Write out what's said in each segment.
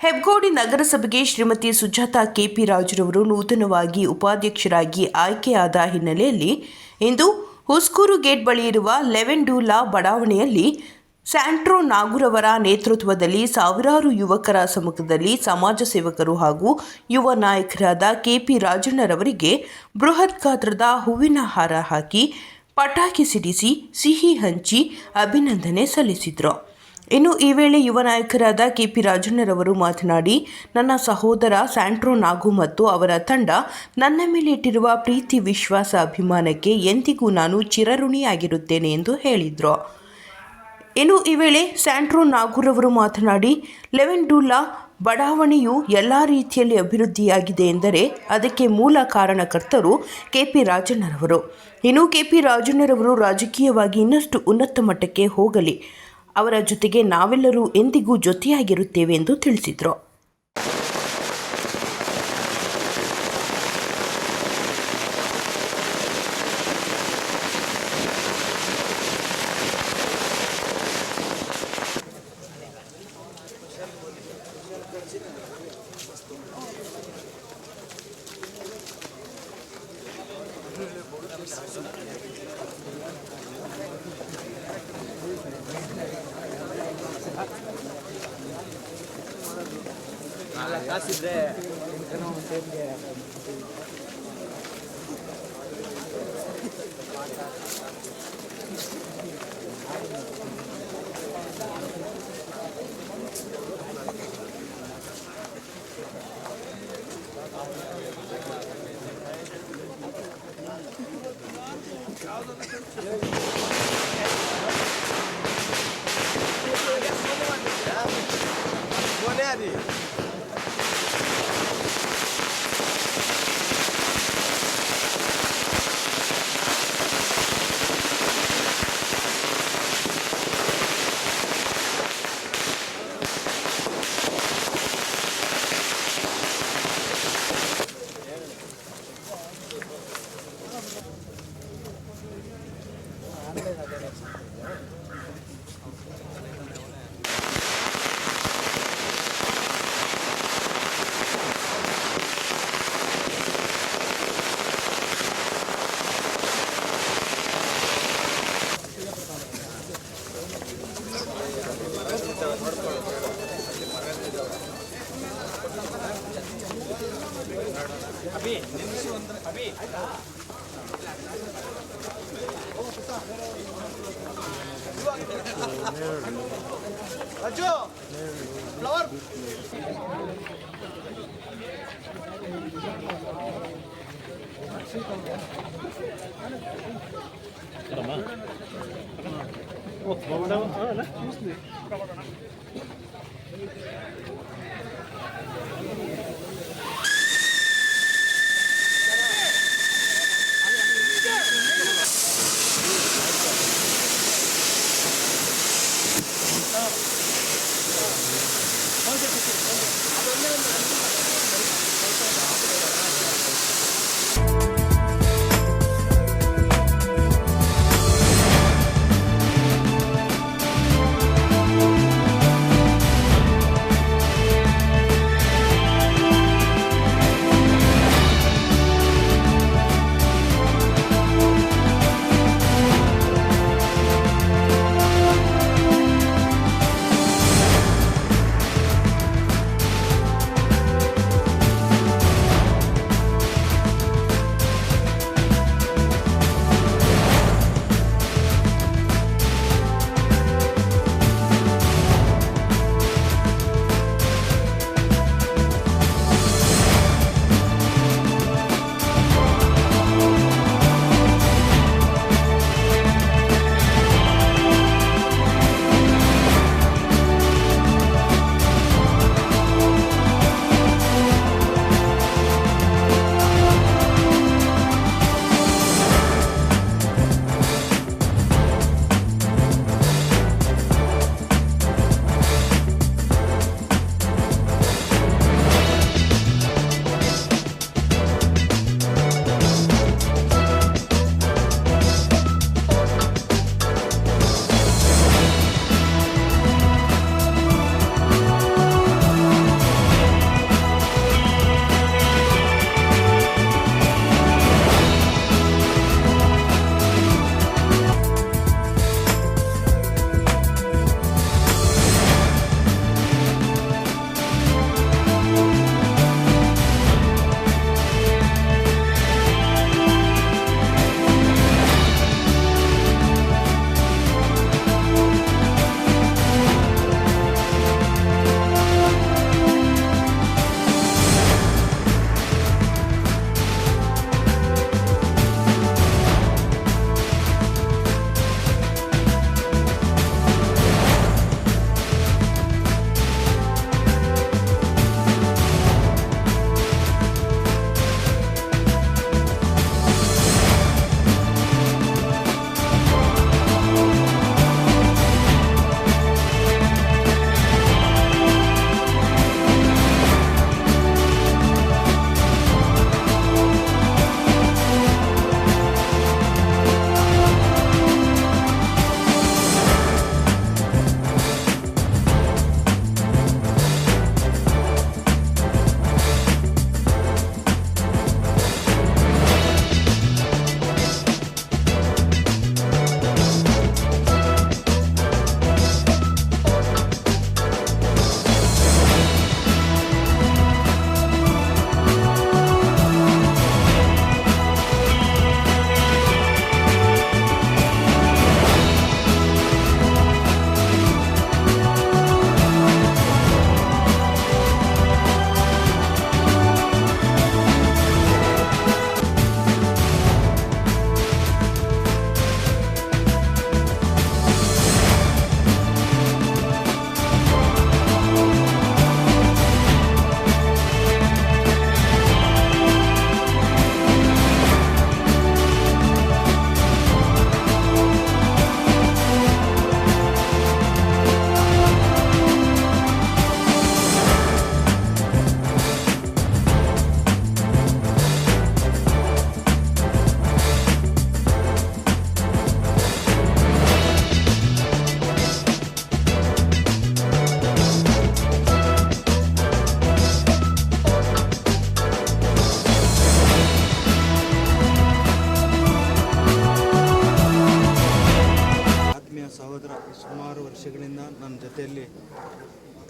ಹೆಬ್ಗೋಡಿ ನಗರಸಭೆಗೆ ಶ್ರೀಮತಿ ಸುಜಾತಾ ಕೆಪಿ ರಾಜುರವರು ನೂತನವಾಗಿ ಉಪಾಧ್ಯಕ್ಷರಾಗಿ ಆಯ್ಕೆಯಾದ ಹಿನ್ನೆಲೆಯಲ್ಲಿ ಇಂದು ಹುಸ್ಕೂರು ಗೇಟ್ ಬಳಿ ಇರುವ ಲೆವೆನ್ ಡೂಲಾ ಬಡಾವಣೆಯಲ್ಲಿ ಸ್ಯಾಂಟ್ರೋ ನಾಗುರವರ ನೇತೃತ್ವದಲ್ಲಿ ಸಾವಿರಾರು ಯುವಕರ ಸಮ್ಮುಖದಲ್ಲಿ ಸಮಾಜ ಸೇವಕರು ಹಾಗೂ ಯುವ ನಾಯಕರಾದ ಕೆಪಿ ರಾಜಣ್ಣರವರಿಗೆ ಬೃಹತ್ ಗಾತ್ರದ ಹೂವಿನ ಹಾರ ಹಾಕಿ ಪಟಾಕಿ ಸಿಡಿಸಿ ಸಿಹಿ ಹಂಚಿ ಅಭಿನಂದನೆ ಸಲ್ಲಿಸಿದರು. ಇನ್ನು ಈ ವೇಳೆ ಯುವ ನಾಯಕರಾದ ಕೆಪಿ ರಾಜಣ್ಣರವರು ಮಾತನಾಡಿ, ನನ್ನ ಸಹೋದರ ಸ್ಯಾಂಟ್ರೋ ನಾಗು ಮತ್ತು ಅವರ ತಂಡ ನನ್ನ ಮೇಲೆ ಇಟ್ಟಿರುವ ಪ್ರೀತಿ, ವಿಶ್ವಾಸ, ಅಭಿಮಾನಕ್ಕೆ ಎಂದಿಗೂ ನಾನು ಚಿರಋಣಿಯಾಗಿರುತ್ತೇನೆ ಎಂದು ಹೇಳಿದರು. ಇನ್ನು ಈ ವೇಳೆ ಸ್ಯಾಂಟ್ರೋ ನಾಗೂರವರು ಮಾತನಾಡಿ ಲೆವೆನ್ ಡೂಲಾ ಬಡಾವಣೆಯು ಎಲ್ಲ ರೀತಿಯಲ್ಲಿ ಅಭಿವೃದ್ಧಿಯಾಗಿದೆ ಎಂದರೆ ಅದಕ್ಕೆ ಮೂಲ ಕಾರಣಕರ್ತರು ಕೆ ಪಿ ರಾಜಣ್ಣರವರು. ಇನ್ನು ಕೆ ಪಿ ರಾಜಣ್ಣರವರು ರಾಜಕೀಯವಾಗಿ ಇನ್ನಷ್ಟು ಉನ್ನತ ಮಟ್ಟಕ್ಕೆ ಹೋಗಲಿ. ಅವರ ಜೊತೆಗೆ ನಾವೆಲ್ಲರೂ ಎಂದಿಗೂ ಜೊತೆಯಾಗಿರುತ್ತೇವೆ ಎಂದು ತಿಳಿಸಿದರು. Acid there. ಅಜ್ಜು ಫ್ಲವರ್ ಓ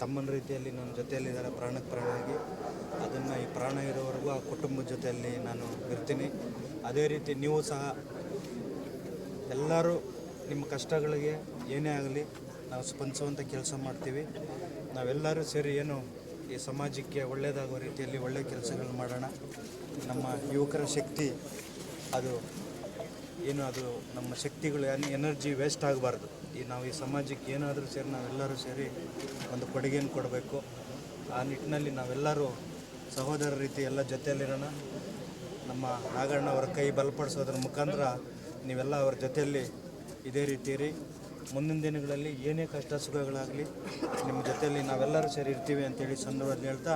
ತಮ್ಮನ ರೀತಿಯಲ್ಲಿ ನನ್ನ ಜೊತೆಯಲ್ಲಿದ್ದಾರೆ ಪ್ರಾಣಕ್ಕೆ ಪ್ರಾಣವಾಗಿ ಅದನ್ನು ಈ ಪ್ರಾಣ ಇರೋವರೆಗೂ ಆ ಕುಟುಂಬದ ಜೊತೆಯಲ್ಲಿ ನಾನು ಇರ್ತೀನಿ. ಅದೇ ರೀತಿ ನೀವು ಸಹ ಎಲ್ಲರೂ ನಿಮ್ಮ ಕಷ್ಟಗಳಿಗೆ ಏನೇ ಆಗಲಿ ನಾವು ಸ್ಪಂದಿಸುವಂಥ ಕೆಲಸ ಮಾಡ್ತೀವಿ. ನಾವೆಲ್ಲರೂ ಸೇರಿ ಏನು ಈ ಸಮಾಜಕ್ಕೆ ಒಳ್ಳೆಯದಾಗುವ ರೀತಿಯಲ್ಲಿ ಒಳ್ಳೆಯ ಕೆಲಸಗಳು ಮಾಡೋಣ. ನಮ್ಮ ಯುವಕರ ಶಕ್ತಿ ಅದು, ಏನು ಅದು, ನಮ್ಮ ಶಕ್ತಿಗಳು ಎನರ್ಜಿ ವೇಸ್ಟ್ ಆಗಬಾರ್ದು. ಈ ನಾವು ಈ ಸಮಾಜಕ್ಕೆ ಏನಾದರೂ ಸೇರಿ ನಾವೆಲ್ಲರೂ ಸೇರಿ ಒಂದು ಕೊಡುಗೆಯನ್ನು ಕೊಡಬೇಕು. ಆ ನಿಟ್ಟಿನಲ್ಲಿ ನಾವೆಲ್ಲರೂ ಸಹೋದರ ರೀತಿ ಎಲ್ಲ ಜೊತೆಯಲ್ಲಿರೋಣ. ನಮ್ಮ ನಾಗಣ್ಣ ಅವರ ಕೈ ಬಲಪಡಿಸೋದ್ರ ಮುಖಾಂತರ ನೀವೆಲ್ಲ ಅವ್ರ ಜೊತೆಯಲ್ಲಿ ಇದೇ ರೀತಿ ಇರಿ. ಮುಂದಿನ ದಿನಗಳಲ್ಲಿ ಏನೇ ಕಷ್ಟ ಸುಖಗಳಾಗಲಿ, ನಿಮ್ಮ ಜೊತೆಯಲ್ಲಿ ನಾವೆಲ್ಲರೂ ಸೇರಿ ಇರ್ತೀವಿ ಅಂತೇಳಿ ಸಂದರ್ಭದಲ್ಲಿ ಹೇಳ್ತಾ,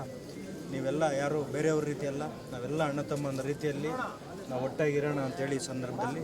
ನೀವೆಲ್ಲ ಯಾರು ಬೇರೆಯವ್ರ ರೀತಿಯಲ್ಲ, ನಾವೆಲ್ಲ ಅಣ್ಣ ತಮ್ಮನ ರೀತಿಯಲ್ಲಿ ನಾವು ಒಟ್ಟಾಗಿರೋಣ ಅಂತೇಳಿ ಈ ಸಂದರ್ಭದಲ್ಲಿ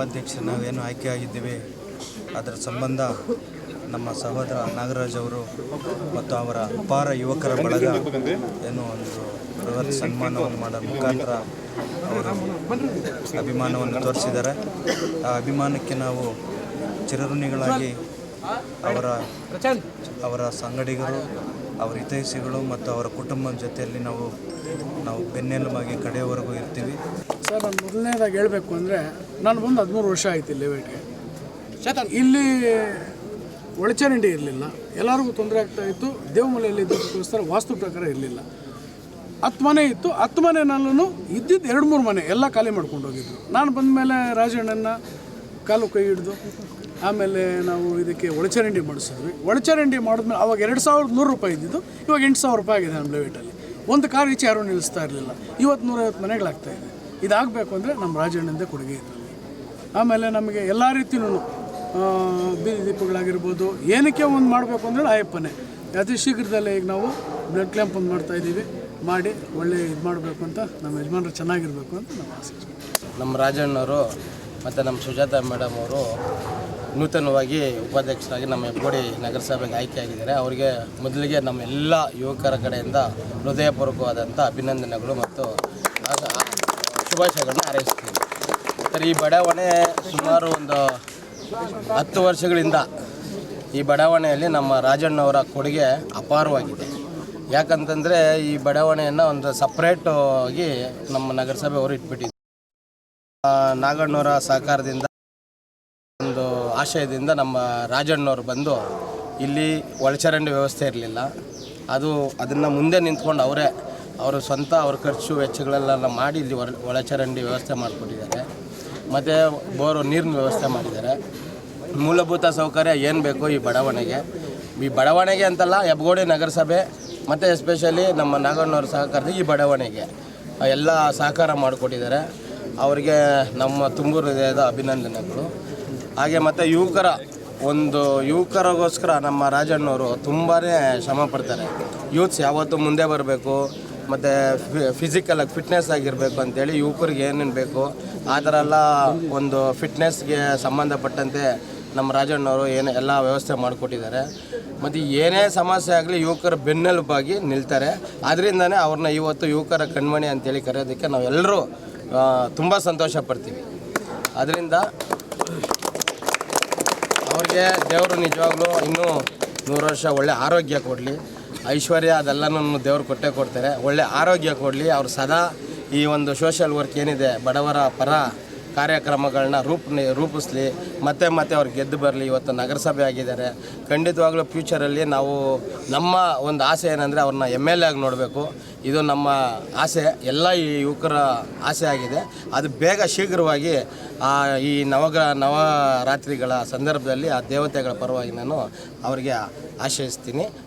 ಉಪಾಧ್ಯಕ್ಷ, ನಾವೇನು ಆಯ್ಕೆ ಆಗಿದ್ದೇವೆ, ಅದರ ಸಂಬಂಧ ನಮ್ಮ ಸಹೋದರ ನಾಗರಾಜ್ ಅವರು ಮತ್ತು ಅವರ ಅಪಾರ ಯುವಕರ ಬಳಗ ಏನು ಒಂದು ಬೃಹತ್ ಸನ್ಮಾನವನ್ನು ಮಾಡೋ ಮುಖಾಂತರ ಅವರು ಅಭಿಮಾನವನ್ನು ತೋರಿಸಿದ್ದಾರೆ. ಆ ಅಭಿಮಾನಕ್ಕೆ ನಾವು ಚಿರಋಣಿಗಳಾಗಿ ಅವರ ಅವರ ಸಂಗಡಿಗರು ಅವರ ಹಿತೈಷಿಗಳು ಮತ್ತು ಅವರ ಕುಟುಂಬದ ಜೊತೆಯಲ್ಲಿ ನಾವು ನಾವು ಬೆನ್ನೆಲುಬಾಗಿ ಕಡೆಯವರೆಗೂ ಇರ್ತೀವಿ. ಸರ್, ನಾನು ಮೊದಲನೇದಾಗಿ ಹೇಳಬೇಕು ಅಂದರೆ, ನಾನು ಬಂದು ಹದಿಮೂರು ವರ್ಷ ಆಯ್ತು ಇಲ್ಲಿ ವೇಟ್ಗೆ ಇಲ್ಲಿ ಒಳಚರಂಡಿ ಇರಲಿಲ್ಲ. ಎಲ್ಲರಿಗೂ ತೊಂದರೆ ಆಗ್ತಾ ಇತ್ತು. ದೇವಮಲೆಯಲ್ಲಿ ಇದ್ದಕ್ಕೋಸ್ಕರ ವಾಸ್ತು ಪ್ರಕಾರ ಇರಲಿಲ್ಲ. ಹತ್ತು ಮನೆ ಇತ್ತು. ಹತ್ತು ಮನೆನಲ್ಲೂ ಇದ್ದಿದ್ದು ಎರಡು ಮೂರು ಮನೆ ಎಲ್ಲ ಖಾಲಿ ಮಾಡ್ಕೊಂಡು ಹೋಗಿದ್ರು. ನಾನು ಬಂದ ಮೇಲೆ ರಾಜಣ್ಣನ ಕಾಲು ಕೈ ಹಿಡಿದು ಆಮೇಲೆ ನಾವು ಇದಕ್ಕೆ ಒಳಚರಂಡಿ ಮಾಡಿಸಿದ್ವಿ. ಒಳಚರಂಡಿ ಮಾಡಿದ್ಮೇಲೆ ಅವಾಗ ಎರಡು ಸಾವಿರದ ನೂರು ರೂಪಾಯಿ ಇದ್ದಿದ್ದು, ಇವಾಗ ಎಂಟು ಸಾವಿರ ರೂಪಾಯಿ ಆಗಿದೆ ನಮ್ಮ ಲೇಟಲ್ಲಿ ಒಂದು ಕಾರ್ ಈಚೆ ಯಾರೂ ನಿಲ್ಲಿಸ್ತಾ ಇರಲಿಲ್ಲ. ಇವತ್ತು ನೂರೈವತ್ತು ಮನೆಗಳಾಗ್ತಾ ಇದೆ. ಇದಾಗಬೇಕು ಅಂದರೆ ನಮ್ಮ ರಾಜಣ್ಣಂದೇ ಕೊಡುಗೆ ಇದರಲ್ಲಿ. ಆಮೇಲೆ ನಮಗೆ ಎಲ್ಲ ರೀತಿಯೂ ಬೀದಿ ದೀಪಗಳಾಗಿರ್ಬೋದು, ಏನಕ್ಕೆ ಒಂದು ಮಾಡಬೇಕು ಅಂದರೆ ಆಯಪ್ಪನೇ ಅತಿ ಶೀಘ್ರದಲ್ಲೇ ಈಗ ನಾವು ಬ್ಲಡ್ ಕ್ಯಾಂಪ್ ಒಂದು ಮಾಡ್ತಾ ಇದ್ದೀವಿ. ಮಾಡಿ ಒಳ್ಳೆ ಇದು ಮಾಡಬೇಕು ಅಂತ ನಮ್ಮ ಯಜಮಾನರು ಚೆನ್ನಾಗಿರಬೇಕು ಅಂತ ನಮ್ಮ ಆಸೆ ನಮ್ಮ ರಾಜಣ್ಣವರು ಮತ್ತು ನಮ್ಮ ಸುಜಾತ ಮೇಡಮ್ ಅವರು ನೂತನವಾಗಿ ಉಪಾಧ್ಯಕ್ಷರಾಗಿ ನಮ್ಮ ಹೆಬ್ಬೋಡಿ ನಗರಸಭೆಗೆ ಆಯ್ಕೆಯಾಗಿದ್ದಾರೆ. ಅವರಿಗೆ ಮೊದಲಿಗೆ ನಮ್ಮ ಎಲ್ಲ ಯುವಕರ ಕಡೆಯಿಂದ ಹೃದಯಪೂರ್ವಕವಾದಂಥ ಅಭಿನಂದನೆಗಳು ಮತ್ತು ಶುಭಾಶಯಗಳನ್ನು ಹಾರೈಸ್ತೀನಿ. ಸರ್, ಈ ಬಡಾವಣೆ ಸುಮಾರು ಒಂದು ಹತ್ತು ವರ್ಷಗಳಿಂದ ಈ ಬಡಾವಣೆಯಲ್ಲಿ ನಮ್ಮ ರಾಜಣ್ಣವರ ಕೊಡುಗೆ ಅಪಾರವಾಗಿದೆ. ಯಾಕಂತಂದರೆ ಈ ಬಡಾವಣೆಯನ್ನು ಒಂದು ಸಪ್ರೇಟಾಗಿ ನಮ್ಮ ನಗರಸಭೆ ಅವರು ಇಟ್ಬಿಟ್ಟಿದ್ದಾರೆ ನಾಗಣ್ಣವರ ಸಹಕಾರದಿಂದ ಆಶಯದಿಂದ ನಮ್ಮ ರಾಜಣ್ಣವ್ರು ಬಂದು ಇಲ್ಲಿ ಒಳಚರಂಡಿ ವ್ಯವಸ್ಥೆ ಇರಲಿಲ್ಲ. ಅದು ಅದನ್ನು ಮುಂದೆ ನಿಂತ್ಕೊಂಡು ಅವರೇ ಅವರು ಸ್ವಂತ ಅವ್ರ ಖರ್ಚು ವೆಚ್ಚಗಳೆಲ್ಲ ಮಾಡಿ ಇಲ್ಲಿ ಒಳ ಒಳಚರಂಡಿ ವ್ಯವಸ್ಥೆ ಮಾಡಿಕೊಟ್ಟಿದ್ದಾರೆ. ಮತ್ತು ಬೋರು ನೀರಿನ ವ್ಯವಸ್ಥೆ ಮಾಡಿದ್ದಾರೆ. ಮೂಲಭೂತ ಸೌಕರ್ಯ ಏನು ಬೇಕು ಈ ಬಡಾವಣೆಗೆ. ಈ ಬಡಾವಣೆಗೆ ಅಂತಲ್ಲ ಹೆಬ್ಗೋಡಿ ನಗರಸಭೆ ಮತ್ತು ಎಸ್ಪೆಷಲಿ ನಮ್ಮ ನಾಗಣ್ಣವ್ರ ಸಹಕಾರದ ಈ ಬಡಾವಣೆಗೆ ಎಲ್ಲ ಸಹಕಾರ ಮಾಡಿಕೊಟ್ಟಿದ್ದಾರೆ. ಅವರಿಗೆ ನಮ್ಮ ತುಂಬು ಹೃದಯದ ಅಭಿನಂದನೆಗಳು. ಹಾಗೆ ಮತ್ತು ಯುವಕರ, ಒಂದು ಯುವಕರಿಗೋಸ್ಕರ ನಮ್ಮ ರಾಜಣ್ಣವರು ತುಂಬಾ ಶ್ರಮ ಪಡ್ತಾರೆ. ಯೂತ್ಸ್ ಯಾವತ್ತೂ ಮುಂದೆ ಬರಬೇಕು, ಮತ್ತು ಫಿಸಿಕಲಾಗಿ ಫಿಟ್ನೆಸ್ ಆಗಿರಬೇಕು ಅಂತೇಳಿ ಯುವಕರಿಗೆ ಏನೇನು ಬೇಕು, ಆ ಥರ ಎಲ್ಲ ಒಂದು ಫಿಟ್ನೆಸ್ಗೆ ಸಂಬಂಧಪಟ್ಟಂತೆ ನಮ್ಮ ರಾಜಣ್ಣವರು ಏನು, ಎಲ್ಲ ವ್ಯವಸ್ಥೆ ಮಾಡಿಕೊಟ್ಟಿದ್ದಾರೆ. ಮತ್ತು ಏನೇ ಸಮಸ್ಯೆ ಆಗಲಿ ಯುವಕರ ಬೆನ್ನೆಲುಬಾಗಿ ನಿಲ್ತಾರೆ. ಅದರಿಂದನೇ ಅವ್ರನ್ನ ಇವತ್ತು ಯುವಕರ ಕಣ್ಮಣಿ ಅಂತೇಳಿ ಕರೆಯೋದಕ್ಕೆ ನಾವೆಲ್ಲರೂ ತುಂಬ ಸಂತೋಷ ಪಡ್ತೀವಿ. ಅದರಿಂದ ಅವ್ರಿಗೆ ದೇವರು ನಿಜವಾಗ್ಲೂ ಇನ್ನೂ ನೂರು ವರ್ಷ ಒಳ್ಳೆ ಆರೋಗ್ಯ ಕೊಡಲಿ. ಐಶ್ವರ್ಯ ಅದೆಲ್ಲನೂ ದೇವ್ರು ಕೊಟ್ಟೇ ಕೊಡ್ತಾರೆ. ಒಳ್ಳೆ ಆರೋಗ್ಯ ಕೊಡಲಿ. ಅವ್ರು ಸದಾ ಈ ಒಂದು ಸೋಷಲ್ ವರ್ಕ್ ಏನಿದೆ, ಬಡವರ ಪರ ಕಾರ್ಯಕ್ರಮಗಳನ್ನ ರೂಪ ರೂಪಿಸ್ಲಿ, ಮತ್ತೆ ಮತ್ತೆ ಅವ್ರು ಗೆದ್ದು ಬರಲಿ, ಇವತ್ತು ನಗರಸಭೆ ಆಗಿದ್ದಾರೆ. ಖಂಡಿತವಾಗ್ಲೂ ಫ್ಯೂಚರಲ್ಲಿ ನಾವು ನಮ್ಮ ಒಂದು ಆಸೆ ಏನಂದರೆ ಅವ್ರನ್ನ ಎಂ ಎಲ್ ಎ ಆಗಿ ನೋಡಬೇಕು. ಇದು ನಮ್ಮ ಆಸೆ, ಎಲ್ಲ ಈ ಯುವಕರ ಆಸೆ ಆಗಿದೆ. ಅದು ಬೇಗ ಶೀಘ್ರವಾಗಿ ಈ ನವಗ ನವರಾತ್ರಿಗಳ ಸಂದರ್ಭದಲ್ಲಿ ಆ ದೇವತೆಗಳ ಪರವಾಗಿ ನಾನು ಅವರಿಗೆ ಆಶಯಿಸ್ತೀನಿ.